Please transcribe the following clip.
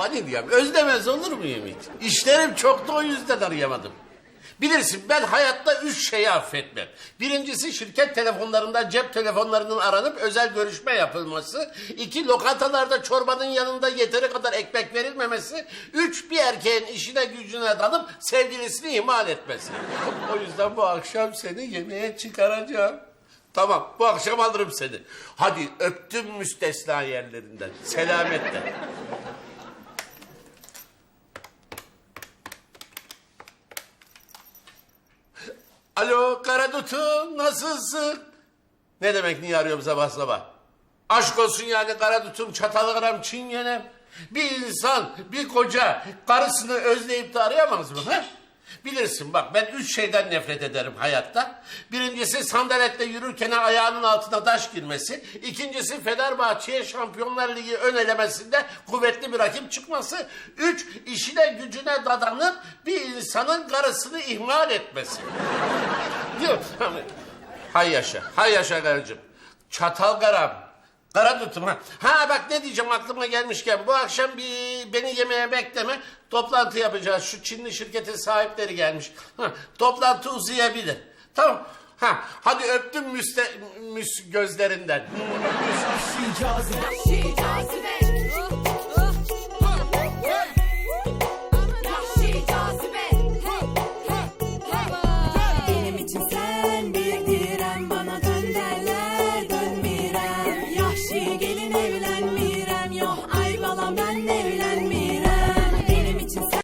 Vanilyam özlemez olur muyum hiç? İşlerim çoktu o yüzden arayamadım. Bilirsin ben hayatta üç şeyi affetmem. Birincisi şirket telefonlarından cep telefonlarının aranıp özel görüşme yapılması. İki lokantalarda çorbanın yanında yeteri kadar ekmek verilmemesi. Üç bir erkeğin işine gücüne dalıp sevgilisini ihmal etmesi. O yüzden bu akşam seni yemeğe çıkaracağım. Tamam bu akşam alırım seni. Hadi öptüm müstesna yerlerinden. Selametle. Alo Karadutu nasılsın? Ne demek niye arıyorum sabah sabah? Aşk olsun yani Karadutum çatalgram çingenem. Bir insan, bir koca karısını özleyip de arayamaz mı? Ha? Bilirsin bak ben üç şeyden nefret ederim hayatta. Birincisi sandaletle yürürken ayağının altına taş girmesi. İkincisi Fenerbahçe'ye Şampiyonlar Ligi ön elemesinde kuvvetli bir rakip çıkması. Üç, işine gücüne dadanıp bir insanın karısını ihmal etmesi. Hay yaşa, hay yaşa karıcığım. Çatal garam. Kara tutum ha. Ha bak ne diyeceğim aklıma gelmişken bu akşam bir beni yemeğe bekleme. Toplantı yapacağız. Şu Çinli şirketin sahipleri gelmiş. Ha, toplantı uzayabilir. Tamam. Ha, hadi öptüm müste, müs gözlerinden. Vahşi cazibe Sigue